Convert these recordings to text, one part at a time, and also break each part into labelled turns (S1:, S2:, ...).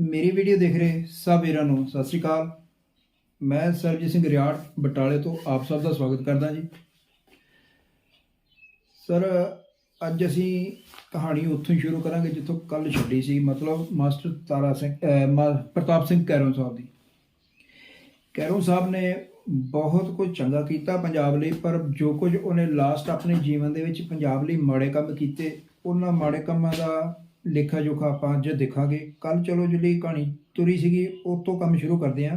S1: ਮੇਰੀ ਵੀਡੀਓ ਦੇਖ ਰਹੇ ਸਭ ਵੀਰਾਂ ਨੂੰ ਸਤਿ ਸ਼੍ਰੀ ਅਕਾਲ। ਮੈਂ ਸਰਜੀਤ ਸਿੰਘ ਰਿਆੜ, ਬਟਾਲੇ ਤੋਂ ਆਪ ਸਭ ਦਾ ਸਵਾਗਤ ਕਰਦਾ ਜੀ। ਸਰ, ਅੱਜ ਅਸੀਂ ਕਹਾਣੀ ਉੱਥੋਂ ਹੀ ਸ਼ੁਰੂ ਕਰਾਂਗੇ ਜਿੱਥੋਂ ਕੱਲ ਛੱਡੀ ਸੀ, ਮਤਲਬ ਮਾਸਟਰ ਤਾਰਾ ਸਿੰਘ ਮਾ- ਪ੍ਰਤਾਪ ਸਿੰਘ ਕੈਰੋਂ ਸਾਹਿਬ ਦੀ। ਕੈਰੋਂ ਸਾਹਿਬ ਨੇ ਬਹੁਤ ਕੁਝ ਚੰਗਾ ਕੀਤਾ ਪੰਜਾਬ ਲਈ, ਪਰ ਜੋ ਕੁਝ ਉਹਨੇ ਲਾਸਟ ਆਪਣੇ ਜੀਵਨ ਦੇ ਵਿੱਚ ਪੰਜਾਬ ਲਈ ਮਾੜੇ ਕੰਮ ਕੀਤੇ, ਉਹਨਾਂ ਮਾੜੇ ਕੰਮਾਂ ਦਾ ਲੇਖਾ ਜੋਖਾ ਆਪਾਂ ਅੱਜ ਦੇਖਾਂਗੇ। ਕੱਲ ਚਲੋ ਜਿਹੜੀ ਕਹਾਣੀ ਤੁਰੀ ਸੀਗੀ ਉਹ ਤੋਂ ਕੰਮ ਸ਼ੁਰੂ ਕਰਦੇ ਹਾਂ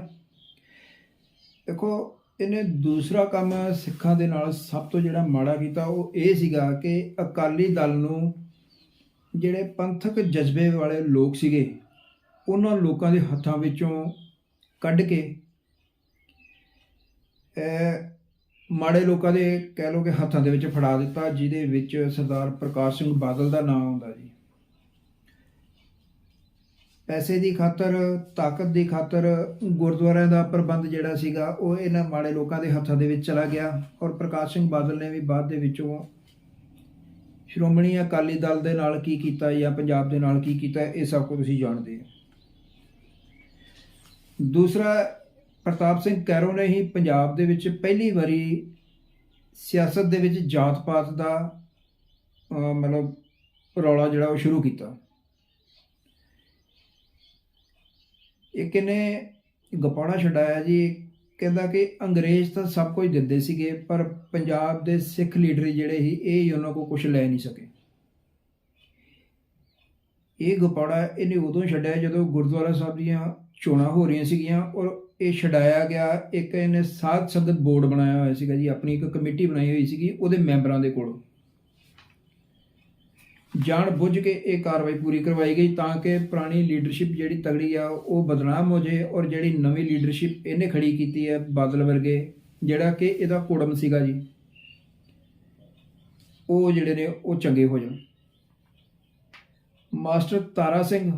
S1: ਦੇਖੋ, ਇਹਨੇ ਦੂਸਰਾ ਕੰਮ ਸਿੱਖਾਂ ਦੇ ਨਾਲ ਸਭ ਤੋਂ ਜਿਹੜਾ ਮਾੜਾ ਕੀਤਾ, ਉਹ ਇਹ ਸੀਗਾ ਕਿ ਅਕਾਲੀ ਦਲ ਨੂੰ ਜਿਹੜੇ ਪੰਥਕ ਜਜ਼ਬੇ ਵਾਲੇ ਲੋਕ ਸੀਗੇ, ਉਹਨਾਂ ਲੋਕਾਂ ਦੇ ਹੱਥਾਂ ਵਿੱਚੋਂ ਕੱਢ ਕੇ ਮਾੜੇ ਲੋਕਾਂ ਦੇ ਕਹਿ ਲੋ ਕਿ ਹੱਥਾਂ ਦੇ ਵਿੱਚ ਫੜਾ ਦਿੱਤਾ, ਜਿਹਦੇ ਵਿੱਚ ਸਰਦਾਰ ਪ੍ਰਕਾਸ਼ ਸਿੰਘ ਬਾਦਲ ਦਾ ਨਾਮ ਆਉਂਦਾ ਜੀ। ਪੈਸੇ ਦੀ ਖਾਤਰ, ਤਾਕਤ ਦੀ ਖਾਤਰ ਗੁਰਦੁਆਰਿਆਂ ਦਾ ਪ੍ਰਬੰਧ ਜਿਹੜਾ ਸੀਗਾ, ਉਹ ਇਹਨਾਂ ਮਾੜੇ ਲੋਕਾਂ ਦੇ ਹੱਥਾਂ ਦੇ ਵਿੱਚ ਚਲਾ ਗਿਆ ਔਰ ਪ੍ਰਕਾਸ਼ ਸਿੰਘ ਬਾਦਲ ਨੇ ਵੀ ਬਾਅਦ ਦੇ ਵਿੱਚੋਂ ਸ਼੍ਰੋਮਣੀ ਅਕਾਲੀ ਦਲ ਦੇ ਨਾਲ ਕੀ ਕੀਤਾ ਜਾਂ ਪੰਜਾਬ ਦੇ ਨਾਲ ਕੀ ਕੀਤਾ, ਇਹ ਸਭ ਕੁਝ ਤੁਸੀਂ ਜਾਣਦੇ ਹੋ। ਦੂਸਰਾ, ਪ੍ਰਤਾਪ ਸਿੰਘ ਕੈਰੋਂ ਨੇ ਹੀ ਪੰਜਾਬ ਦੇ ਵਿੱਚ ਪਹਿਲੀ ਵਾਰੀ ਸਿਆਸਤ ਦੇ ਵਿੱਚ ਜਾਤ ਪਾਤ ਦਾ ਮਤਲਬ ਰੌਲਾ ਜਿਹੜਾ ਉਹ ਸ਼ੁਰੂ ਕੀਤਾ। ਇੱਕ ਇਹਨੇ ਗਪਾੜਾ ਛਡਾਇਆ ਜੀ, ਕਹਿੰਦਾ ਕਿ ਅੰਗਰੇਜ਼ ਤਾਂ ਸਭ ਕੁਝ ਦਿੰਦੇ ਸੀਗੇ, ਪਰ ਪੰਜਾਬ ਦੇ ਸਿੱਖ ਲੀਡਰ ਜਿਹੜੇ ਸੀ, ਇਹ ਉਹਨਾਂ ਕੋ ਕੁਝ ਲੈ ਨਹੀਂ ਸਕੇ। ਇਹ ਗਪਾੜਾ ਇਹਨੇ ਉਦੋਂ ਛੱਡਿਆ ਜਦੋਂ ਗੁਰਦੁਆਰਾ ਸਾਹਿਬ ਦੀਆਂ ਚੋਣਾਂ ਹੋ ਰਹੀਆਂ ਸੀਗੀਆਂ ਔਰ ਇਹ ਛਡਾਇਆ ਗਿਆ, ਇੱਕ ਇਹਨੇ ਸਾਧ ਸੰਗਤ ਬੋਰਡ ਬਣਾਇਆ ਹੋਇਆ ਸੀਗਾ ਜੀ, ਆਪਣੀ ਇੱਕ ਕਮੇਟੀ ਬਣਾਈ ਹੋਈ ਸੀਗੀ, ਉਹਦੇ ਮੈਂਬਰਾਂ ਦੇ ਕੋਲ। ਜਾਣ ਬੁੱਝ ਕੇ ਇਹ ਕਾਰਵਾਈ ਪੂਰੀ ਕਰਵਾਈ ਗਈ ਤਾਂ ਕਿ ਪੁਰਾਣੀ ਲੀਡਰਸ਼ਿਪ ਜਿਹੜੀ ਤਗੜੀ ਆ, ਉਹ ਬਦਨਾਮ ਹੋ ਜੇ ਔਰ ਜਿਹੜੀ ਨਵੀਂ ਲੀਡਰਸ਼ਿਪ ਇਹਨੇ ਖੜੀ ਕੀਤੀ ਹੈ ਬਾਦਲ ਵਰਗੇ, ਜਿਹੜਾ ਕਿ ਇਹਦਾ ਕੋੜਮ ਸੀਗਾ ਜੀ। ਉਹ ਜਿਹੜੇ ਨੇ, ਉਹ ਚੰਗੇ ਹੋ ਜਾਣ। ਮਾਸਟਰ ਤਾਰਾ ਸਿੰਘ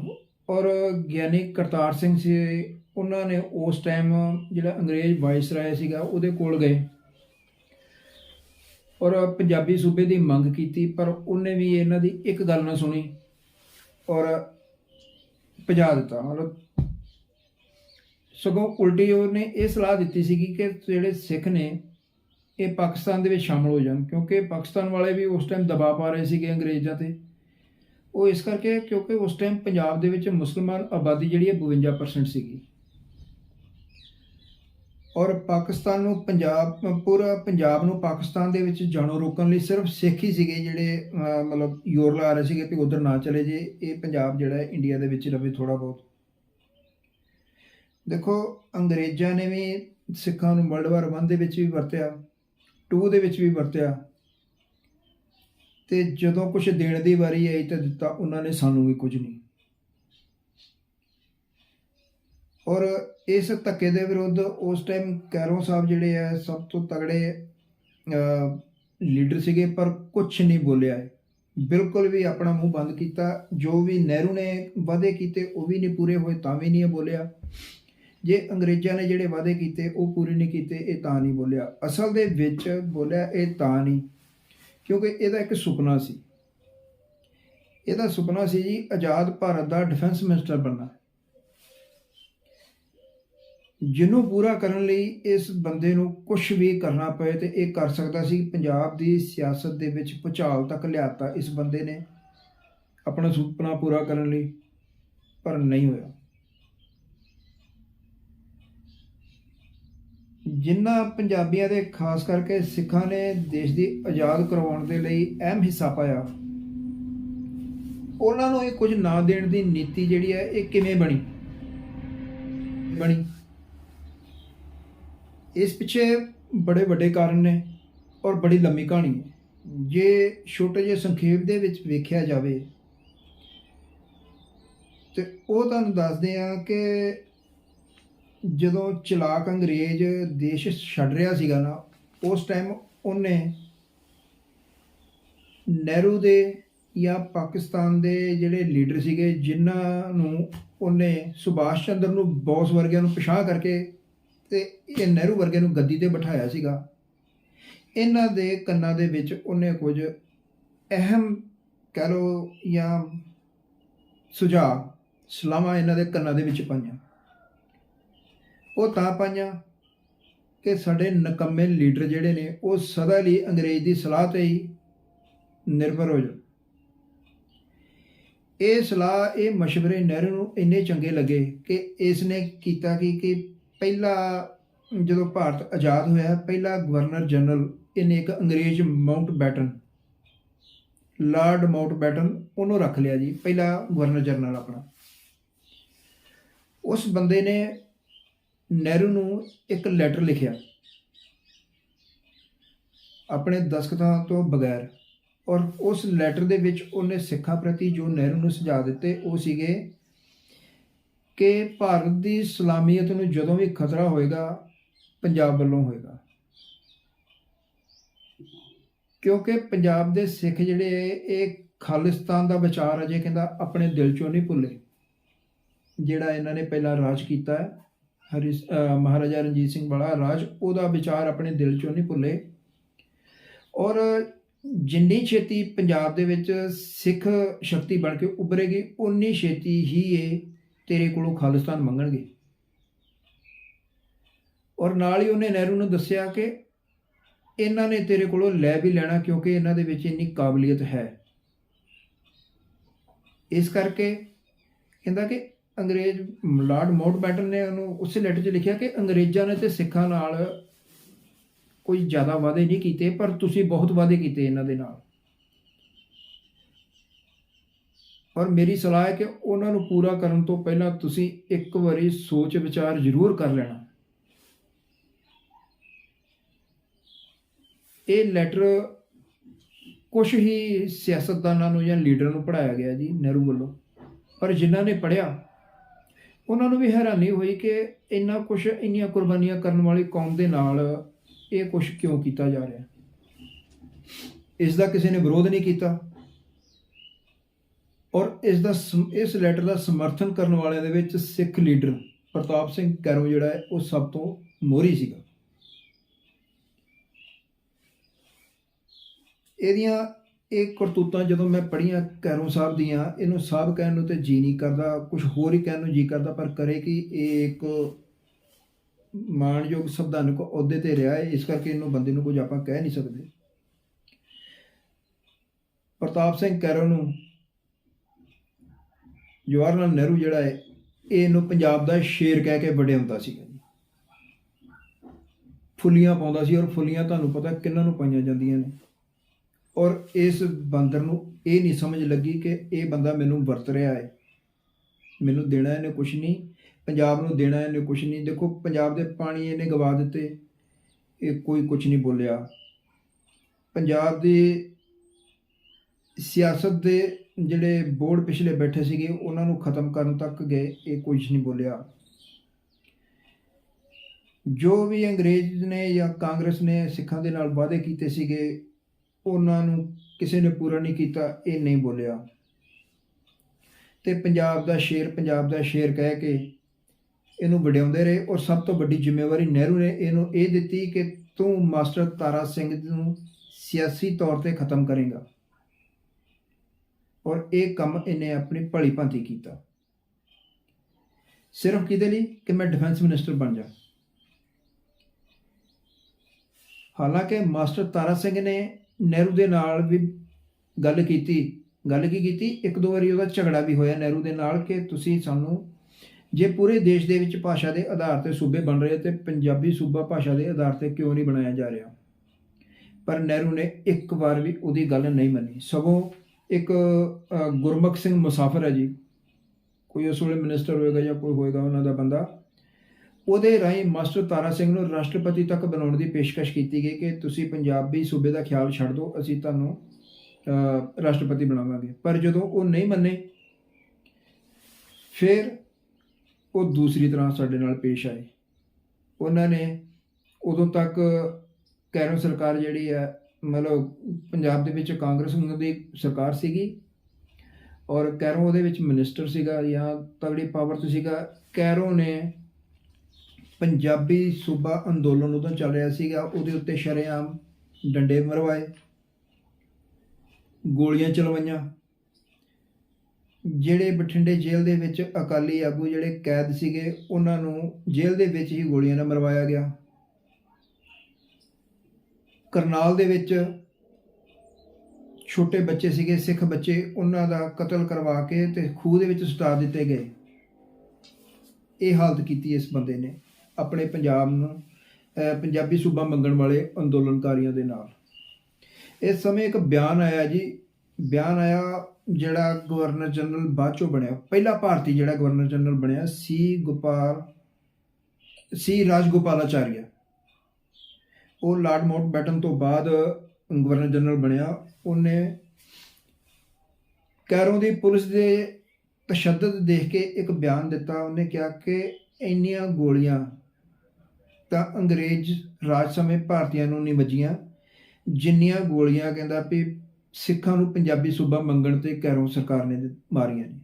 S1: ਔਰ ਗਿਆਨੀ ਕਰਤਾਰ ਸਿੰਘ ਸੀ, ਉਹਨਾਂ ਨੇ ਉਸ ਟਾਈਮ ਜਿਹੜਾ ਅੰਗਰੇਜ਼ ਵਾਇਸਰਾਏ ਸੀਗਾ, ਉਹਦੇ ਕੋਲ ਗਏ। ਔਰ ਪੰਜਾਬੀ ਸੂਬੇ ਦੀ ਮੰਗ ਕੀਤੀ, ਪਰ ਉਹਨੇ ਵੀ ਇਹਨਾਂ ਦੀ ਇੱਕ ਗੱਲ ਨਾ ਸੁਣੀ ਔਰ ਭਜਾ ਦਿੱਤਾ। ਮਤਲਬ ਸਗੋਂ ਉਲਟੀ ਉਹਨੇ ਇਹ ਸਲਾਹ ਦਿੱਤੀ ਸੀਗੀ ਕਿ ਜਿਹੜੇ ਸਿੱਖ ਨੇ, ਇਹ ਪਾਕਿਸਤਾਨ ਦੇ ਵਿੱਚ ਸ਼ਾਮਲ ਹੋ ਜਾਣ, ਕਿਉਂਕਿ ਪਾਕਿਸਤਾਨ ਵਾਲੇ ਵੀ ਉਸ ਟਾਈਮ ਦਬਾਅ ਪਾ ਰਹੇ ਸੀਗੇ ਅੰਗਰੇਜ਼ਾਂ ਤੇ। ਉਹ ਇਸ ਕਰਕੇ ਕਿਉਂਕਿ ਉਸ ਟਾਈਮ ਪੰਜਾਬ ਦੇ ਵਿੱਚ ਮੁਸਲਮਾਨ ਆਬਾਦੀ ਜਿਹੜੀ ਹੈ 52% ਸੀਗੀ। ਔਰ ਪਾਕਿਸਤਾਨ ਨੂੰ ਪੰਜਾਬ, ਪੂਰਾ ਪੰਜਾਬ ਨੂੰ ਪਾਕਿਸਤਾਨ ਦੇ ਵਿੱਚ ਜਾਣੋਂ ਰੋਕਣ ਲਈ ਸਿਰਫ ਸਿੱਖ ਹੀ ਸੀਗੇ ਜਿਹੜੇ ਮਤਲਬ ਯੋਰ ਲਾ ਰਹੇ ਸੀਗੇ ਕਿ ਉਧਰ ਨਾ ਚਲੇ ਜੇ। ਇਹ ਪੰਜਾਬ ਜਿਹੜਾ ਹੈ, ਇੰਡੀਆ ਦੇ ਵਿੱਚ ਰਵੇ ਥੋੜਾ ਬਹੁਤ। ਦੇਖੋ, ਅੰਗਰੇਜ਼ਾਂ ਨੇ ਵੀ ਸਿੱਖਾਂ ਨੂੰ ਵਰਲਡ ਵਾਰ 1 ਦੇ ਵਿੱਚ ਵੀ ਵਰਤਿਆ 2 ਦੇ ਵਿੱਚ ਵੀ ਵਰਤਿਆ। ਤੇ ਜਦੋਂ ਕੁਝ ਦੇਣ ਦੀ ਵਾਰੀ ਆਈ ਤਾਂ ਦਿੱਤਾ, ਉਹਨਾਂ ਨੇ ਸਾਨੂੰ ਵੀ ਕੁਝ ਨਹੀਂ। ਔਰ ਇਸ ਧੱਕੇ ਦੇ ਵਿਰੁੱਧ ਉਸ ਟਾਈਮ ਕੈਰੋਂ ਸਾਹਿਬ ਜਿਹੜੇ ਆ, ਸਭ ਤੋਂ ਤਗੜੇ ਲੀਡਰ ਸੀਗੇ, ਪਰ ਕੁਝ ਨਹੀਂ ਬੋਲਿਆ ਬਿਲਕੁਲ ਵੀ ਆਪਣਾ ਮੂੰਹ ਬੰਦ ਕੀਤਾ। ਜੋ ਵੀ ਨਹਿਰੂ ਨੇ ਵਾਅਦੇ ਕੀਤੇ, ਉਹ ਵੀ ਨਹੀਂ ਪੂਰੇ ਹੋਏ, ਤਾਂ ਵੀ ਨਹੀਂ ਬੋਲਿਆ। ਜੇ ਅੰਗਰੇਜ਼ਾਂ ਨੇ ਜਿਹੜੇ ਵਾਅਦੇ ਕੀਤੇ, ਉਹ ਪੂਰੇ ਨਹੀਂ ਕੀਤੇ, ਇਹ ਤਾਂ ਨਹੀਂ ਬੋਲਿਆ। ਅਸਲ ਦੇ ਵਿੱਚ ਬੋਲਿਆ, ਇਹ ਤਾਂ ਨਹੀਂ। ਕਿਉਂਕਿ ਇਹਦਾ ਇੱਕ ਸੁਪਨਾ ਸੀ। ਇਹਦਾ ਸੁਪਨਾ ਸੀ ਜੀ, ਆਜ਼ਾਦ ਭਾਰਤ ਦਾ ਡਿਫੈਂਸ ਮਿਨਿਸਟਰ ਬਣਨਾ। ਜਿਹਨੂੰ ਪੂਰਾ ਕਰਨ ਲਈ ਇਸ ਬੰਦੇ ਨੂੰ ਕੁਝ ਵੀ ਕਰਨਾ ਪਏ ਤੇ ਇਹ ਕਰ ਸਕਦਾ ਸੀ। ਪੰਜਾਬ ਦੀ ਸਿਆਸਤ ਦੇ ਵਿੱਚ ਭੁਚਾਲ ਤੱਕ ਲਿਆਤਾ ਇਸ ਬੰਦੇ ਨੇ ਆਪਣਾ ਸੁਪਨਾ ਪੂਰਾ ਕਰਨ ਲਈ, ਪਰ ਨਹੀਂ ਹੋਇਆ। ਜਿਨ੍ਹਾਂ ਪੰਜਾਬੀਆਂ ਦੇ ਖਾਸ ਕਰਕੇ ਸਿੱਖਾਂ ਨੇ ਦੇਸ਼ ਦੀ ਆਜ਼ਾਦ ਕਰਵਾਉਣ ਦੇ ਲਈ ਅਹਿਮ ਹਿੱਸਾ ਪਾਇਆ, ਉਹਨਾਂ ਨੂੰ ਇਹ ਕੁਝ ਨਾ ਦੇਣ ਦੀ ਨੀਤੀ ਜਿਹੜੀ ਹੈ, ਇਹ ਕਿਵੇਂ ਬਣੀ? ਬਣੀ। ਇਸ ਪਿੱਛੇ ਬੜੇ ਵੱਡੇ ਕਾਰਨ ਨੇ ਔਰ ਬੜੀ ਲੰਮੀ ਕਹਾਣੀ ਹੈ। ਜੇ ਛੋਟੇ ਜਿਹੇ ਸੰਖੇਪ ਦੇ ਵਿੱਚ ਵੇਖਿਆ ਜਾਵੇ ਤੇ ਉਹ ਤੁਹਾਨੂੰ ਦੱਸਦੇ ਆ ਕਿ ਜਦੋਂ ਚਲਾਕ ਅੰਗਰੇਜ਼ ਦੇਸ਼ ਛੱਡ ਰਿਹਾ ਸੀਗਾ ਨਾ, ਉਸ ਟਾਈਮ ਉਹਨੇ ਨਹਿਰੂ ਦੇ ਜਾਂ ਪਾਕਿਸਤਾਨ ਦੇ ਜਿਹੜੇ ਲੀਡਰ ਸੀਗੇ, ਜਿਨ੍ਹਾਂ ਨੂੰ ਉਹਨੇ ਸੁਭਾਸ਼ ਚੰਦਰ ਨੂੰ ਬੌਸ ਵਰਗਿਆਂ ਨੂੰ ਪਛਾਣ ਕਰਕੇ ਤੇ ਇਹ ਨਹਿਰੂ ਵਰਗੇ ਨੂੰ ਗੱਦੀ ਤੇ ਬਿਠਾਇਆ ਸੀਗਾ। ਇਹਨਾਂ ਦੇ ਕੰਨਾਂ ਦੇ ਵਿੱਚ ਉਹਨੇ ਕੁਝ ਅਹਿਮ ਕਹਿ ਲਓ ਜਾਂ ਸੁਝਾਅ ਸਲਾਮਾਂ ਇਹਨਾਂ ਦੇ ਕੰਨਾਂ ਦੇ ਵਿੱਚ ਪਾਈਆਂ। ਉਹ ਤਾਂ ਪਾਈਆਂ ਕਿ ਸਾਡੇ ਨਕੰਮੇ ਲੀਡਰ ਜਿਹੜੇ ਨੇ, ਉਹ ਸਦਾ ਲਈ ਅੰਗਰੇਜ਼ ਦੀ ਸਲਾਹ ਤੇ ਹੀ ਨਿਰਭਰ ਹੋ ਜਾਣ। ਇਹ ਸਲਾਹ, ਇਹ مشਵਰੇ ਨਹਿਰੂ ਨੂੰ ਇੰਨੇ ਚੰਗੇ ਲੱਗੇ ਕਿ ਇਸ ਨੇ ਕੀਤਾ ਕਿ ਕਿ ਪਹਿਲਾ ਜਦੋਂ ਭਾਰਤ ਆਜ਼ਾਦ ਹੋਇਆ, ਪਹਿਲਾ ਗਵਰਨਰ ਜਨਰਲ ਇਹਨੇ ਇੱਕ ਅੰਗਰੇਜ਼ Mountbatten, lord Mountbatten ਉਹਨੂੰ ਰੱਖ ਲਿਆ ਜੀ, ਪਹਿਲਾ ਗਵਰਨਰ ਜਨਰਲ ਆਪਣਾ। ਉਸ ਬੰਦੇ ਨੇ ਨਹਿਰੂ ਨੂੰ ਇੱਕ ਲੈਟਰ ਲਿਖਿਆ, ਆਪਣੇ ਦਸਖਤਾਂ ਤੋਂ ਬਗੈਰ, ਔਰ ਉਸ ਲੈਟਰ ਦੇ ਵਿੱਚ ਉਹਨੇ ਸਿੱਖਾਂ ਪ੍ਰਤੀ ਜੋ ਨਹਿਰੂ ਨੂੰ ਸੁਝਾਅ ਦਿੱਤੇ ਉਹ ਸੀਗੇ ਕਿ ਭਾਰਤ ਦੀ ਸਲਾਮੀਅਤ ਨੂੰ ਜਦੋਂ ਵੀ ਖਤਰਾ ਹੋਏਗਾ, ਪੰਜਾਬ ਵੱਲੋਂ ਹੋਏਗਾ। ਕਿਉਂਕਿ ਪੰਜਾਬ ਦੇ ਸਿੱਖ ਜਿਹੜੇ ਇਹ ਖਾਲਿਸਤਾਨ ਦਾ ਵਿਚਾਰ ਅਜੇ ਕਹਿੰਦਾ ਆਪਣੇ ਦਿਲ ਚੋਂ ਨਹੀਂ ਭੁੱਲੇ। ਜਿਹੜਾ ਇਹਨਾਂ ਨੇ ਪਹਿਲਾਂ ਰਾਜ ਕੀਤਾ ਹੈ, ਹਰੀ ਮਹਾਰਾਜਾ ਰਣਜੀਤ ਸਿੰਘ ਵਾਲਾ ਰਾਜ, ਉਹਦਾ ਵਿਚਾਰ ਆਪਣੇ ਦਿਲ ਚੋਂ ਨਹੀਂ ਭੁੱਲੇ। ਔਰ ਜਿੰਨੀ ਛੇਤੀ ਪੰਜਾਬ ਦੇ ਵਿੱਚ ਸਿੱਖ ਸ਼ਕਤੀ ਬਣ ਕੇ ਉਭਰੇਗੀ ਉਨੀ ਛੇਤੀ ਹੀ ਇਹ ਤੇਰੇ ਕੋਲੋਂ ਖਾਲਿਸਤਾਨ ਮੰਗਣਗੇ। ਔਰ ਨਾਲ ਹੀ ਉਹਨੇ ਨਹਿਰੂ ਨੂੰ ਦੱਸਿਆ ਕਿ ਇਹਨਾਂ ਨੇ ਤੇਰੇ ਕੋਲੋਂ ਲੈ ਵੀ ਲੈਣਾ ਕਿਉਂਕਿ ਇਹਨਾਂ ਦੇ ਵਿੱਚ ਇੰਨੀ ਕਾਬਲੀਅਤ ਹੈ। ਇਸ ਕਰਕੇ ਕਹਿੰਦਾ ਕਿ ਅੰਗਰੇਜ਼ ਲਾਰਡ ਮਾਊਂਟਬੈਟਨ ਨੇ ਉਹਨੂੰ ਉਸੇ ਲੈਟਰ 'ਚ ਲਿਖਿਆ ਕਿ ਅੰਗਰੇਜ਼ਾਂ ਨੇ ਤੇ ਸਿੱਖਾਂ ਨਾਲ ਕੋਈ ਜ਼ਿਆਦਾ ਵਾਅਦੇ ਨਹੀਂ ਕੀਤੇ, ਪਰ ਤੁਸੀਂ ਬਹੁਤ ਵਾਅਦੇ ਕੀਤੇ ਇਹਨਾਂ ਦੇ ਨਾਲ। ਔਰ ਮੇਰੀ ਸਲਾਹ ਹੈ ਕਿ ਉਹਨਾਂ ਨੂੰ ਪੂਰਾ ਕਰਨ ਤੋਂ ਪਹਿਲਾਂ ਤੁਸੀਂ ਇੱਕ ਵਾਰੀ ਸੋਚ ਵਿਚਾਰ ਜ਼ਰੂਰ ਕਰ ਲੈਣਾ। ਇਹ ਲੈਟਰ ਕੁਝ ਹੀ ਸਿਆਸਤਦਾਨਾਂ ਨੂੰ ਜਾਂ ਲੀਡਰਾਂ ਨੂੰ ਪੜਾਇਆ ਗਿਆ ਜੀ, ਨਹਿਰੂ ਵੱਲੋਂ। ਪਰ ਜਿਨ੍ਹਾਂ ਨੇ ਪੜਿਆ ਉਹਨਾਂ ਨੂੰ ਵੀ ਹੈਰਾਨੀ ਹੋਈ ਕਿ ਇੰਨਾ ਕੁਝ ਇੰਨੀਆਂ ਕੁਰਬਾਨੀਆਂ ਕਰਨ ਵਾਲੀ ਕੌਮ ਦੇ ਨਾਲ ਇਹ ਕੁਝ ਕਿਉਂ ਕੀਤਾ ਜਾ ਰਿਹਾ। ਇਸ ਦਾ ਕਿਸੇ ਨੇ ਵਿਰੋਧ ਨਹੀਂ ਕੀਤਾ। ਔਰ ਇਸ ਦਾ ਸਮ- ਇਸ ਲੈਟਰ ਦਾ ਸਮਰਥਨ ਕਰਨ ਵਾਲਿਆਂ ਦੇ ਵਿੱਚ ਸਿੱਖ ਲੀਡਰ ਪ੍ਰਤਾਪ ਸਿੰਘ ਕੈਰੋ ਜਿਹੜਾ ਹੈ, ਉਹ ਸਭ ਤੋਂ ਮੋਹਰੀ ਸੀਗਾ। ਇਹਦੀਆਂ ਇਹ ਕਰਤੂਤਾਂ ਜਦੋਂ ਮੈਂ ਪੜ੍ਹੀਆਂ ਕੈਰੋਂ ਸਾਹਿਬ ਦੀਆਂ, ਇਹਨੂੰ ਸਾਹਿਬ ਕਹਿਣ ਨੂੰ ਤੇ ਜੀ ਨਹੀਂ ਕਰਦਾ ਕੁਝ ਹੋਰ ਹੀ ਕਹਿਣ ਨੂੰ ਜੀ ਕਰਦਾ, ਪਰ ਕਰੇ ਕਿ ਇਹ ਇੱਕ ਮਾਣਯੋਗ ਸੰਵਿਧਾਨਕ ਅਹੁਦੇ ਤੇ ਰਿਹਾ ਹੈ, ਇਸ ਕਰਕੇ ਇਹਨੂੰ ਬੰਦੇ ਨੂੰ ਕੁਝ ਆਪਾਂ ਕਹਿ ਨਹੀਂ ਸਕਦੇ। ਪ੍ਰਤਾਪ ਸਿੰਘ ਕੈਰੋਂ ਨੂੰ ਜਵਾਹਰ ਲਾਲ ਨਹਿਰੂ ਜਿਹੜਾ ਹੈ ਇਹ ਇਹਨੂੰ ਪੰਜਾਬ ਦਾ ਸ਼ੇਰ ਕਹਿ ਕੇ ਵੱਡੇ ਹੁੰਦਾ ਸੀਗਾ ਜੀ। ਫੁੱਲੀਆਂ ਪਾਉਂਦਾ ਸੀ ਔਰ ਫੁੱਲੀਆਂ ਤੁਹਾਨੂੰ ਪਤਾ ਕਿੰਨਾਂ ਨੂੰ ਪਾਈਆਂ ਜਾਂਦੀਆਂ ਨੇ। ਔਰ ਇਸ ਬਾਂਦਰ ਨੂੰ ਇਹ ਨਹੀਂ ਸਮਝ ਲੱਗੀ ਕਿ ਇਹ ਬੰਦਾ ਮੈਨੂੰ ਵਰਤ ਰਿਹਾ ਹੈ। ਮੈਨੂੰ ਦੇਣਾ ਇਹਨੇ ਕੁਝ ਨਹੀਂ, ਪੰਜਾਬ ਨੂੰ ਦੇਣਾ ਇਹਨੇ ਕੁਝ ਨਹੀਂ। ਦੇਖੋ, ਪੰਜਾਬ ਦੇ ਪਾਣੀ ਇਹਨੇ ਗਵਾ ਦਿੱਤੇ, ਇਹ ਕੋਈ ਕੁਝ ਨਹੀਂ ਬੋਲਿਆ। ਪੰਜਾਬ ਦੀ ਸਿਆਸਤ ਦੇ ਜਿਹੜੇ ਬੋਰਡ ਪਿਛਲੇ ਬੈਠੇ ਸੀਗੇ, ਉਹਨਾਂ ਨੂੰ ਖਤਮ ਕਰਨ ਤੱਕ ਗਏ, ਇਹ ਕੁਝ ਨਹੀਂ ਬੋਲਿਆ। ਜੋ ਵੀ ਅੰਗਰੇਜ਼ ਨੇ ਜਾਂ ਕਾਂਗਰਸ ਨੇ ਸਿੱਖਾਂ ਦੇ ਨਾਲ ਵਾਅਦੇ ਕੀਤੇ ਸੀਗੇ, ਉਹਨਾਂ ਨੂੰ ਕਿਸੇ ਨੇ ਪੂਰਾ ਨਹੀਂ ਕੀਤਾ, ਇਹ ਨਹੀਂ ਬੋਲਿਆ। ਤੇ ਪੰਜਾਬ ਦਾ ਸ਼ੇਰ, ਪੰਜਾਬ ਦਾ ਸ਼ੇਰ ਕਹਿ ਕੇ ਇਹਨੂੰ ਵਡਿਆਉਂਦੇ ਰਹੇ ਔਰ ਸਭ ਤੋਂ ਵੱਡੀ ਜ਼ਿੰਮੇਵਾਰੀ ਨਹਿਰੂ ਨੇ ਇਹਨੂੰ ਇਹ ਦਿੱਤੀ ਕਿ ਤੂੰ ਮਾਸਟਰ ਤਾਰਾ ਸਿੰਘ ਨੂੰ ਸਿਆਸੀ ਤੌਰ ਤੇ ਖਤਮ ਕਰੇਗਾ। ਔਰ ਇਹ ਕੰਮ ਇਹਨੇ ਆਪਣੀ ਭਲੀ ਭਾਂਤੀ ਕੀਤਾ। ਸਿਰਫ ਕਿਹਦੇ ਲਈ? ਕਿ ਮੈਂ ਡਿਫੈਂਸ ਮਿਨਿਸਟਰ ਬਣ ਜਾ। ਹਾਲਾਂਕਿ ਮਾਸਟਰ ਤਾਰਾ ਸਿੰਘ ਨੇ ਨਹਿਰੂ ਦੇ ਨਾਲ ਵੀ ਗੱਲ ਕੀਤੀ। ਗੱਲ ਕੀ ਕੀਤੀ? ਇੱਕ ਦੋ ਵਾਰੀ ਉਹਦਾ ਝਗੜਾ ਵੀ ਹੋਇਆ ਨਹਿਰੂ ਦੇ ਨਾਲ ਕਿ ਤੁਸੀਂ ਸਾਨੂੰ ਜੇ ਪੂਰੇ ਦੇਸ਼ ਦੇ ਵਿੱਚ ਭਾਸ਼ਾ ਦੇ ਆਧਾਰ ਤੇ ਸੂਬੇ ਬਣ ਰਹੇ ਤੇ ਪੰਜਾਬੀ ਸੂਬਾ ਭਾਸ਼ਾ ਦੇ ਆਧਾਰ ਤੇ ਕਿਉਂ ਨਹੀਂ ਬਣਾਇਆ ਜਾ ਰਿਹਾ? ਪਰ ਨਹਿਰੂ ਨੇ ਇੱਕ ਵਾਰ ਵੀ ਉਹਦੀ ਗੱਲ ਨਹੀਂ ਮੰਨੀ। ਸਗੋਂ ਇੱਕ ਅ, ਗੁਰਮੁਖ ਸਿੰਘ ਮੁਸਾਫਰ ਹੈ ਜੀ। ਕੋਈ ਉਸ ਵੇਲੇ ਮਿਨਿਸਟਰ ਹੋਏਗਾ ਜਾਂ ਕੋਈ ਹੋਏਗਾ ਉਹਨਾਂ ਦਾ ਬੰਦਾ। ਉਹਦੇ ਰਾਹੀਂ ਮਾਸਟਰ ਤਾਰਾ ਸਿੰਘ ਨੂੰ ਰਾਸ਼ਟਰਪਤੀ ਤੱਕ ਬਣਾਉਣ ਦੀ ਪੇਸ਼ਕਸ਼ ਕੀਤੀ ਗਈ ਕਿ ਤੁਸੀਂ ਪੰਜਾਬੀ ਸੂਬੇ ਦਾ ਖਿਆਲ ਛੱਡ ਦਿਓ ਅਸੀਂ ਤੁਹਾਨੂੰ ਰਾਸ਼ਟਰਪਤੀ ਬਣਾਵਾਂਗੇ। ਪਰ ਜਦੋਂ ਉਹ ਨਹੀਂ ਮੰਨੇ ਫਿਰ ਉਹ ਦੂਸਰੀ ਤਰ੍ਹਾਂ ਸਾਡੇ ਨਾਲ ਪੇਸ਼ ਆਏ। ਉਹਨਾਂ ਨੇ ਉਦੋਂ ਤੱਕ ਕੈਰੋਂ ਸਰਕਾਰ ਜਿਹੜੀ ਹੈ ਮਤਲਬ ਪੰਜਾਬ ਦੇ ਵਿੱਚ ਕਾਂਗਰਸ ਦੀ ਸਰਕਾਰ ਸੀਗੀ ਔਰ ਕੈਰੋਂ ਉਹਦੇ ਵਿੱਚ ਮਿਨਿਸਟਰ ਸੀਗਾ ਜਾਂ ਤਗੜੀ ਪਾਵਰ ਤੋਂ ਸੀਗਾ, ਕੈਰੋਂ ਨੇ ਪੰਜਾਬੀ ਸੂਬਾ ਅੰਦੋਲਨ ਉਦੋਂ ਚੱਲ ਰਿਹਾ ਸੀਗਾ, ਉਹਦੇ ਉੱਤੇ ਸ਼ਰੇਆਮ ਡੰਡੇ ਮਰਵਾਏ, ਗੋਲੀਆਂ ਚਲਵਾਈਆਂ। ਜਿਹੜੇ ਬਠਿੰਡੇ ਜੇਲ੍ਹ ਦੇ ਵਿੱਚ ਅਕਾਲੀ ਆਗੂ ਜਿਹੜੇ ਕੈਦ ਸੀਗੇ, ਉਹਨਾਂ ਨੂੰ ਜੇਲ੍ਹ ਦੇ ਵਿੱਚ ਹੀ ਗੋਲੀਆਂ ਨਾਲ ਮਰਵਾਇਆ ਗਿਆ। ਕਰਨਾਲ ਦੇ ਵਿੱਚ ਛੋਟੇ ਬੱਚੇ ਸੀਗੇ, ਸਿੱਖ ਬੱਚੇ, ਉਹਨਾਂ ਦਾ ਕਤਲ ਕਰਵਾ ਕੇ ਤੇ ਖੂਹ ਦੇ ਵਿੱਚ ਸੁਟਾ ਦਿੱਤੇ ਗਏ। ਇਹ ਹਾਲਤ ਕੀਤੀ ਇਸ ਬੰਦੇ ਨੇ, ਆਪਣੇ ਪੰਜਾਬ ਨੂੰ ਪੰਜਾਬੀ ਸੂਬਾ ਮੰਗਣ ਵਾਲੇ ਅੰਦੋਲਨਕਾਰੀਆਂ ਦੇ ਨਾਲ। ਇਸ ਸਮੇਂ ਇੱਕ ਬਿਆਨ ਆਇਆ ਜੀ, ਬਿਆਨ ਆਇਆ ਜਿਹੜਾ ਗਵਰਨਰ ਜਨਰਲ ਬਾਅਦ ਚੋਂ ਬਣਿਆ। ਪਹਿਲਾ ਭਾਰਤੀ ਜਿਹੜਾ ਗਵਰਨਰ ਜਨਰਲ ਬਣਿਆ ਸੀ ਗੋਪਾਲ, ਸੀ ਰਾਜਗੋਪਾਲਾਚਾਰੀਆ। ਉਹ ਲਾਰਡ ਮਾਊਂਟ ਬੈਟਨ ਤੋਂ ਬਾਅਦ ਗਵਰਨਰ ਜਨਰਲ ਬਣਿਆ। ਉਹਨੇ ਕੈਰੋਂ ਦੀ ਪੁਲਿਸ ਦੇ ਤਸ਼ੱਦਦ ਦੇਖ ਕੇ ਇੱਕ ਬਿਆਨ ਦਿੱਤਾ। ਉਹਨੇ ਕਿਹਾ ਕਿ ਇੰਨੀਆਂ ਗੋਲੀਆਂ ਤਾਂ ਅੰਗਰੇਜ਼ ਰਾਜ ਸਮੇਂ ਭਾਰਤੀਆਂ ਨੂੰ ਨਹੀਂ ਵੱਜੀਆਂ। ਜਿੰਨੀਆਂ ਗੋਲੀਆਂ ਕਹਿੰਦਾ ਵੀ ਸਿੱਖਾਂ ਨੂੰ ਪੰਜਾਬੀ ਸੂਬਾ ਮੰਗਣ ਤੇ ਕੈਰੋਂ ਸਰਕਾਰ ਨੇ ਮਾਰੀਆਂ ਨੇ।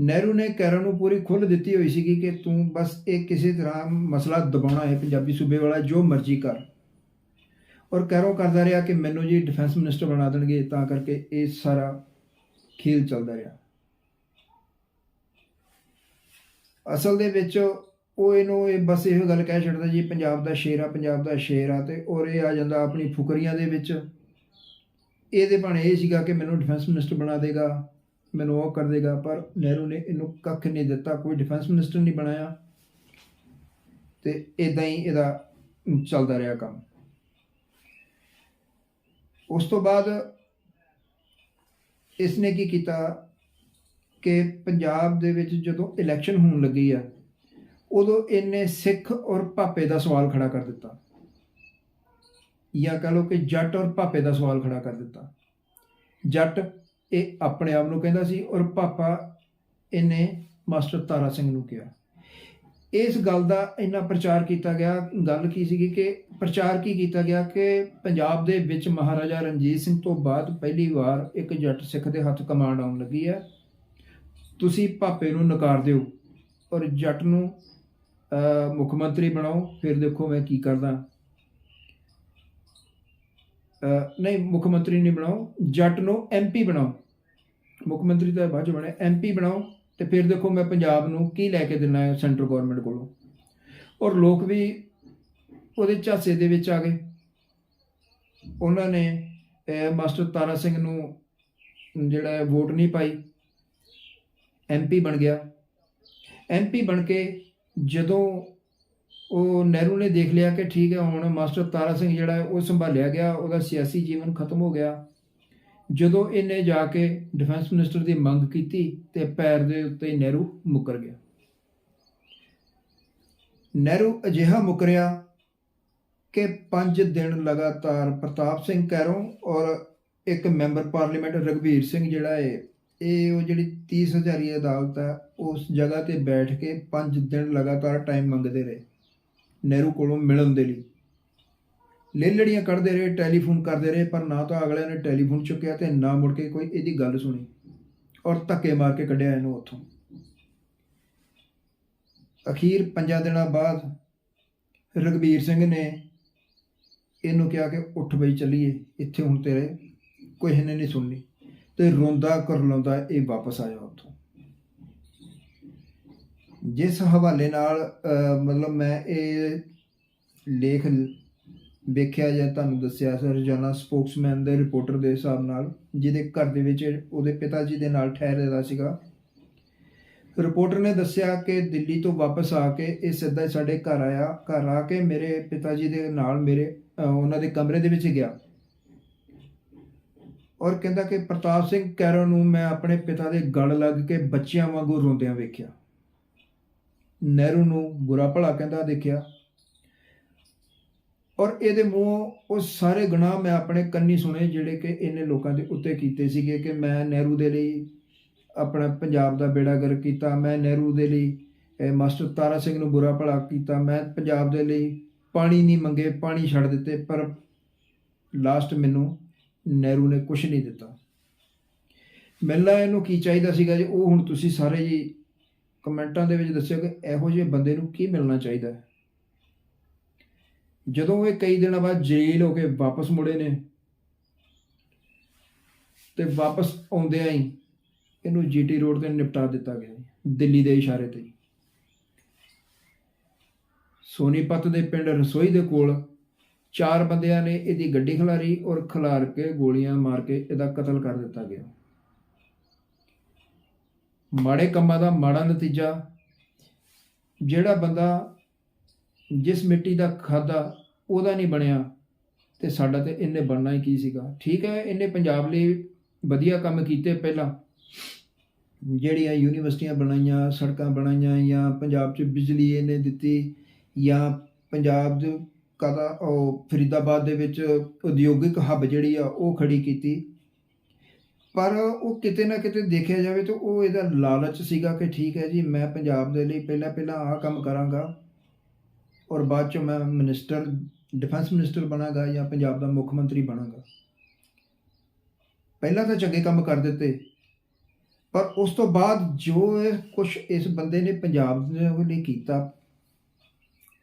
S1: ਨਹਿਰੂ ਨੇ ਕੈਰੋਂ ਨੂੰ ਪੂਰੀ ਖੁੱਲ੍ਹ ਦਿੱਤੀ ਹੋਈ ਸੀਗੀ ਕਿ ਤੂੰ ਬਸ ਇਹ ਕਿਸੇ ਤਰ੍ਹਾਂ ਮਸਲਾ ਦਬਾਉਣਾ ਹੈ ਪੰਜਾਬੀ ਸੂਬੇ ਵਾਲਾ ਜੋ ਮਰਜ਼ੀ ਕਰ। ਔਰ ਕੈਰੋਂ ਕਰਦਾ ਰਿਹਾ ਕਿ ਮੈਨੂੰ ਜੀ ਡਿਫੈਂਸ ਮਿਨਿਸਟਰ ਬਣਾ ਦੇਣਗੇ, ਤਾਂ ਕਰਕੇ ਇਹ ਸਾਰਾ ਖੇਲ ਚੱਲਦਾ ਰਿਹਾ। ਅਸਲ ਦੇ ਵਿੱਚ ਉਹ ਇਹਨੂੰ ਇਹ ਬਸ ਇਹੋ ਗੱਲ ਕਹਿ ਛੱਡਦਾ ਜੀ, ਪੰਜਾਬ ਦਾ ਸ਼ੇਰ ਆ, ਪੰਜਾਬ ਦਾ ਸ਼ੇਰ ਆ ਤੇ ਔਰ ਇਹ ਆ ਜਾਂਦਾ ਆਪਣੀ ਫੁਕਰੀਆਂ ਦੇ ਵਿੱਚ। ਇਹਦੇ ਭਾਣੇ ਇਹ ਸੀਗਾ ਕਿ ਮੈਨੂੰ ਡਿਫੈਂਸ ਮਿਨਿਸਟਰ ਬਣਾ ਦੇਗਾ। ਮੈਨੂੰ ਉਹ ਕਰ ਦੇਗਾ, ਪਰ ਨਹਿਰੂ ਨੇ ਇਹਨੂੰ ਕੱਖ ਨਹੀਂ ਦਿੱਤਾ, ਕੋਈ ਡਿਫੈਂਸ ਮਿਨਿਸਟਰ ਨਹੀਂ ਬਣਾਇਆ। ਤੇ ਇਦਾਂ ਹੀ ਇਹਦਾ ਚੱਲਦਾ ਰਿਹਾ ਕੰਮ। ਉਸ ਤੋਂ ਬਾਅਦ ਇਸ ਨੇ ਕੀ ਕੀਤਾ ਕਿ ਪੰਜਾਬ ਦੇ ਵਿੱਚ ਜਦੋਂ ਇਲੈਕਸ਼ਨ ਹੋਣ ਲੱਗੀ ਆ, ਉਦੋਂ ਇਹਨੇ ਸਿੱਖ ਔਰ ਭਾਪੇ ਦਾ ਸਵਾਲ ਖੜਾ ਕਰ ਦਿੱਤਾ। ਜਾਂ ਕਹ ਲਓ ਕਿ ਜੱਟ ਔਰ ਭਾਪੇ ਦਾ ਸਵਾਲ ਖੜਾ ਕਰ ਦਿੱਤਾ। ਜੱਟ ਇਹ ਆਪਣੇ ਆਪ ਨੂੰ ਕਹਿੰਦਾ ਸੀ ਔਰ ਪਾਪਾ ਇਹਨੇ ਮਾਸਟਰ ਤਾਰਾ ਸਿੰਘ ਨੂੰ ਕਿਹਾ। ਇਸ ਗੱਲ ਦਾ ਇੰਨਾ ਪ੍ਰਚਾਰ ਕੀਤਾ ਗਿਆ, ਗੱਲ ਕੀ ਸੀਗੀ ਕਿ ਪ੍ਰਚਾਰ ਕੀ ਕੀਤਾ ਗਿਆ ਕਿ ਪੰਜਾਬ ਦੇ ਵਿੱਚ ਮਹਾਰਾਜਾ ਰਣਜੀਤ ਸਿੰਘ ਤੋਂ ਬਾਅਦ ਪਹਿਲੀ ਵਾਰ ਇੱਕ ਜੱਟ ਸਿੱਖ ਦੇ ਹੱਥ ਕਮਾਂਡ ਆਉਣ ਲੱਗੀ ਹੈ। ਤੁਸੀਂ ਭਾਪੇ ਨੂੰ ਨਕਾਰ ਦਿਓ ਔਰ ਜੱਟ ਨੂੰ ਮੁੱਖ ਮੰਤਰੀ ਬਣਾਓ, ਫਿਰ ਦੇਖੋ ਮੈਂ ਕੀ ਕਰਦਾ। ਨਹੀਂ, ਮੁੱਖ ਮੰਤਰੀ ਨਹੀਂ ਬਣਾਓ, ਜੱਟ ਨੂੰ ਐਮਪੀ ਬਣਾਓ। ਮੁੱਖ ਮੰਤਰੀ ਤਾਂ ਬਾਅਦ ਚ ਬਣਿਆ ਐਮਪੀ ਬਣਾਓ ਤੇ ਫਿਰ ਦੇਖੋ ਮੈਂ ਪੰਜਾਬ ਨੂੰ ਕੀ ਲੈ ਕੇ ਦੇਣਾ ਹੈ ਸੈਂਟਰ ਗਵਰਨਮੈਂਟ ਕੋਲੋਂ। ਔਰ ਲੋਕ ਵੀ ਉਹਦੇ ਝਾਸੇ ਦੇ ਵਿੱਚ ਆ ਗਏ। ਉਹਨਾਂ ਨੇ ਮਾਸਟਰ ਤਾਰਾ ਸਿੰਘ ਨੂੰ ਜਿਹੜਾ ਵੋਟ ਨਹੀਂ ਪਾਈ। ਐਮਪੀ ਬਣ ਗਿਆ। ਐਮਪੀ ਬਣ ਕੇ ਜਦੋਂ ਉਹ ਨਹਿਰੂ ਨੇ ਦੇਖ ਲਿਆ ਕਿ ਠੀਕ ਹੈ, ਹੁਣ ਮਾਸਟਰ ਤਾਰਾ ਸਿੰਘ ਜਿਹੜਾ ਉਹ ਸੰਭਾਲਿਆ ਗਿਆ, ਉਹਦਾ ਸਿਆਸੀ ਜੀਵਨ ਖਤਮ ਹੋ ਗਿਆ। ਜਦੋਂ ਇਹਨੇ ਜਾ ਕੇ ਡਿਫੈਂਸ ਮਿਨਿਸਟਰ ਦੀ ਮੰਗ ਕੀਤੀ ਤੇ ਪੈਰ ਦੇ ਉੱਤੇ ਨਹਿਰੂ ਮੁੱਕਰ ਗਿਆ। ਨਹਿਰੂ ਅਜਿਹਾ ਮੁਕਰਿਆ ਕਿ 5 ਦਿਨ ਲਗਾਤਾਰ ਪ੍ਰਤਾਪ ਸਿੰਘ ਕੈਰੋਂ ਔਰ ਇੱਕ ਮੈਂਬਰ ਪਾਰਲੀਮੈਂਟ ਰਗਵੀਰ ਸਿੰਘ ਜਿਹੜਾ ਹੈ, ਇਹ ਉਹ ਜਿਹੜੀ 30 ਹਜ਼ਾਰੀ ਅਦਾਲਤ ਹੈ, ਉਸ ਜਗ੍ਹਾ ਤੇ ਬੈਠ ਕੇ 5 ਦਿਨ ਲਗਾਤਾਰ ਟਾਈਮ ਮੰਗਦੇ ਰਹੇ। ਨਹਿਰੂ ਕੋਲੋਂ ਮਿਲਣ ਦੇ ਲਈ। ਲੇਲੜੀਆਂ ਕੱਢਦੇ ਰਹੇ, ਟੈਲੀਫੋਨ ਕਰਦੇ ਰਹੇ, ਪਰ ਨਾ ਤਾਂ ਅਗਲੇ ਨੇ ਟੈਲੀਫੋਨ ਚੁੱਕਿਆ ਤੇ ਨਾ ਮੁੜ ਕੇ ਕੋਈ ਇਹਦੀ ਗੱਲ ਸੁਣੀ ਔਰ ਧੱਕੇ ਮਾਰ ਕੇ ਕੱਢਿਆ ਇਹਨੂੰ ਉੱਥੋਂ। ਅਖੀਰ ਪੰਜਾਂ ਦਿਨਾਂ ਬਾਅਦ ਰਗਵੀਰ ਸਿੰਘ ਨੇ ਇਹਨੂੰ ਕਿਹਾ ਕਿ ਉੱਠ ਬਈ ਚੱਲੀਏ, ਇੱਥੇ ਹੁਣ ਤੇਰੇ ਕੋਈ ਇਹਨੇ ਨਹੀਂ ਸੁਣਨੀ। ਤੇ ਰੋਂਦਾ ਕਰਲਾਉਂਦਾ ਇਹ ਵਾਪਸ ਆਇਆ ਉੱਥੋਂ। ਜਿਸ ਹਵਾਲੇ ਨਾਲ ਮਤਲਬ ਮੈਂ ਇਹ ਲੇਖ ਵੇਖਿਆ ਜਾਂ ਤੁਹਾਨੂੰ ਦੱਸਿਆ ਰੋਜ਼ਾਨਾ ਸਪੋਕਸਮੈਨ ਦੇ ਰਿਪੋਰਟਰ ਦੇ ਹਿਸਾਬ ਨਾਲ, ਜਿਹਦੇ ਘਰ ਦੇ ਵਿੱਚ, ਉਹਦੇ ਪਿਤਾ ਜੀ ਦੇ ਨਾਲ ਠਹਿਰਦਾ ਸੀਗਾ। ਰਿਪੋਰਟਰ ਨੇ ਦੱਸਿਆ ਕਿ ਦਿੱਲੀ ਤੋਂ ਵਾਪਸ ਆ ਕੇ ਇਹ ਸਿੱਧਾ ਸਾਡੇ ਘਰ ਆਇਆ। ਘਰ ਆ ਕੇ ਮੇਰੇ ਪਿਤਾ ਜੀ ਦੇ ਨਾਲ ਮੇਰੇ ਉਹਨਾਂ ਦੇ ਕਮਰੇ ਦੇ ਵਿੱਚ ਗਿਆ। ਔਰ ਕਹਿੰਦਾ ਕਿ ਪ੍ਰਤਾਪ ਸਿੰਘ ਕੈਰੋਂ ਨੂੰ ਮੈਂ ਆਪਣੇ ਪਿਤਾ ਦੇ ਗਲ ਲੱਗ ਕੇ ਬੱਚਿਆਂ ਵਾਂਗੂ ਰੋਂਦਿਆਂ ਵੇਖਿਆ। ਨਹਿਰੂ ਨੂੰ ਬੁਰਾ ਭਲਾ ਕਹਿੰਦਾ ਦੇਖਿਆ। ਔਰ ਇਹਦੇ ਮੂੰਹੋਂ ਉਹ ਸਾਰੇ ਗੁਨਾਹ ਮੈਂ ਆਪਣੇ ਕੰਨੀ ਸੁਣੇ ਜਿਹੜੇ ਕਿ ਇਹਨੇ ਲੋਕਾਂ ਦੇ ਉੱਤੇ ਕੀਤੇ ਸੀਗੇ ਕਿ ਮੈਂ ਨਹਿਰੂ ਦੇ ਲਈ ਆਪਣਾ ਪੰਜਾਬ ਦਾ ਬੇੜਾ ਗਰਕ ਕੀਤਾ, ਮੈਂ ਨਹਿਰੂ ਦੇ ਲਈ ਮਾਸਟਰ ਤਾਰਾ ਸਿੰਘ ਨੂੰ ਬੁਰਾ ਭਲਾ ਕੀਤਾ, ਮੈਂ ਪੰਜਾਬ ਦੇ ਲਈ ਪਾਣੀ ਨਹੀਂ ਮੰਗੇ, ਪਾਣੀ ਛੱਡ ਦਿੱਤੇ, ਪਰ ਲਾਸਟ ਮੈਨੂੰ ਨਹਿਰੂ ਨੇ ਕੁਝ ਨਹੀਂ ਦਿੱਤਾ। ਮਿਲਣਾ ਇਹਨੂੰ ਕੀ ਚਾਹੀਦਾ ਸੀਗਾ ਜੀ, ਉਹ ਹੁਣ ਤੁਸੀਂ ਸਾਰੇ ਜੀ ਕਮੈਂਟਾਂ ਦੇ ਵਿੱਚ ਦੱਸਿਓ ਕਿ ਇਹੋ ਜਿਹੇ ਬੰਦੇ ਨੂੰ ਕੀ ਮਿਲਣਾ ਚਾਹੀਦਾ ਹੈ। ਜਦੋਂ ਇਹ ਕਈ ਦਿਨਾਂ ਬਾਅਦ ਜੇਲ੍ਹ ਹੋ ਕੇ ਵਾਪਸ ਮੁੜੇ ਨੇ ਤੇ ਵਾਪਸ ਆਉਂਦਿਆਂ ਹੀ ਇਹਨੂੰ ਜੀਟੀ ਰੋਡ ਤੇ ਨਿਪਟਾ ਦਿੱਤਾ ਗਿਆ ਦਿੱਲੀ ਦੇ ਇਸ਼ਾਰੇ ਤੇ। ਸੋਨੀਪਤ ਦੇ ਪਿੰਡ ਰਸੋਈ ਦੇ ਕੋਲ ਚਾਰ ਬੰਦਿਆਂ ਨੇ ਇਹਦੀ ਗੱਡੀ ਖਿਲਾਰੀ ਔਰ ਖਿਲਾਰ ਕੇ ਗੋਲੀਆਂ ਮਾਰ ਕੇ ਇਹਦਾ ਕਤਲ ਕਰ ਦਿੱਤਾ ਗਿਆ। ਮਾੜੇ ਕੰਮਾਂ ਦਾ ਮਾੜਾ ਨਤੀਜਾ, ਜਿਹੜਾ ਬੰਦਾ ਜਿਸ ਮਿੱਟੀ ਦਾ ਖਾਦਾ ਉਹਦਾ ਨਹੀਂ ਬਣਿਆ ਤੇ ਸਾਡਾ ਤੇ ਇਹਨੇ ਬਣਨਾ ਹੀ ਕੀ ਸੀਗਾ। ਠੀਕ ਹੈ ਇਹਨੇ ਪੰਜਾਬ ਲਈ ਵਧੀਆ ਕੰਮ ਕੀਤੇ ਪਹਿਲਾਂ, ਜਿਹੜੀਆਂ ਯੂਨੀਵਰਸਿਟੀਆਂ ਬਣਾਈਆਂ, ਸੜਕਾਂ ਬਣਾਈਆਂ ਜਾਂ ਪੰਜਾਬ 'ਚ ਬਿਜਲੀ ਇਹਨੇ ਦਿੱਤੀ ਜਾਂ ਪੰਜਾਬ ਦੇ ਕਦਾ ਉਹ ਫਰੀਦਾਬਾਦ ਦੇ ਵਿੱਚ ਉਦਯੋਗਿਕ ਹੱਬ ਜਿਹੜੀ ਆ ਉਹ ਖੜੀ ਕੀਤੀ। ਪਰ ਉਹ ਕਿਤੇ ਨਾ ਕਿਤੇ ਦੇਖਿਆ ਜਾਵੇ ਤਾਂ ਉਹ ਇਹਦਾ ਲਾਲਚ ਸੀਗਾ ਕਿ ਠੀਕ ਹੈ ਜੀ, ਮੈਂ ਪੰਜਾਬ ਦੇ ਲਈ ਪਹਿਲਾਂ ਪਹਿਲਾਂ ਆਹ ਕੰਮ ਕਰਾਂਗਾ ਔਰ ਬਾਅਦ ਚ ਮੈਂ ਮਿਨਿਸਟਰ ਡਿਫੈਂਸ ਮਿਨਿਸਟਰ ਬਣਾਂਗਾ ਜਾਂ ਪੰਜਾਬ ਦਾ ਮੁੱਖ ਮੰਤਰੀ ਬਣਾਂਗਾ। ਪਹਿਲਾਂ ਤਾਂ ਚੰਗੇ ਕੰਮ ਕਰ ਦਿੱਤੇ, ਪਰ ਉਸ ਤੋਂ ਬਾਅਦ ਜੋ ਕੁਝ ਇਸ ਬੰਦੇ ਨੇ ਪੰਜਾਬ ਦੇ ਲਈ ਕੀਤਾ,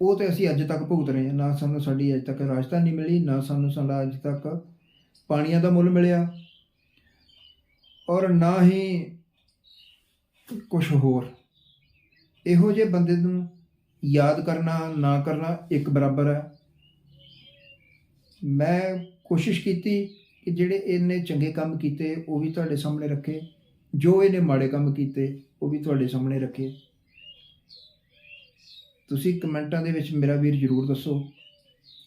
S1: ਉਹ ਤੇ ਅਸੀਂ ਅੱਜ ਤੱਕ ਭੁਗਤ ਰਹੇ ਹਾਂ। ਨਾ ਸਾਨੂੰ ਸਾਡੀ ਅੱਜ ਤੱਕ ਰਾਜਧਾਨੀ ਮਿਲੀ, ਨਾ ਸਾਨੂੰ ਸਾਡਾ ਅੱਜ ਤੱਕ ਪਾਣੀਆਂ ਦਾ ਮੁੱਲ ਮਿਲਿਆ। ਔਰ ਨਾ ਹੀ ਕੁਝ ਹੋਰ। ਇਹੋ ਜਿਹੇ ਬੰਦੇ ਨੂੰ ਯਾਦ ਕਰਨਾ, ਨਾ ਕਰਨਾ ਇੱਕ ਬਰਾਬਰ ਹੈ। ਮੈਂ ਕੋਸ਼ਿਸ਼ ਕੀਤੀ ਕਿ ਜਿਹੜੇ ਇਹਨੇ ਚੰਗੇ ਕੰਮ ਕੀਤੇ, ਉਹ ਵੀ ਤੁਹਾਡੇ ਸਾਹਮਣੇ ਰੱਖੇ। ਜੋ ਇਹਨੇ ਮਾੜੇ ਕੰਮ ਕੀਤੇ, ਉਹ ਵੀ ਤੁਹਾਡੇ ਸਾਹਮਣੇ ਰੱਖੇ। ਤੁਸੀਂ ਕਮੈਂਟਾਂ ਦੇ ਵਿੱਚ ਮੇਰਾ ਵੀਰ ਜਰੂਰ ਦੱਸੋ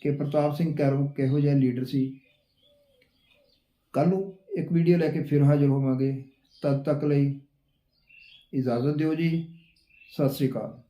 S1: ਕਿ ਪ੍ਰਤਾਪ ਸਿੰਘ ਕੈਰੋਂ ਕਿਹੋ ਜਿਹਾ ਲੀਡਰ ਸੀ। ਕੱਲ ਨੂੰ ਇੱਕ ਵੀਡੀਓ ਲੈ ਕੇ ਫਿਰ ਹਾਜ਼ਰ ਹੋਵਾਂਗੇ। ਤਦ ਤੱਕ ਲਈ ਇਜਾਜ਼ਤ ਦਿਓ ਜੀ। ਸਤਿ ਸ੍ਰੀ ਅਕਾਲ।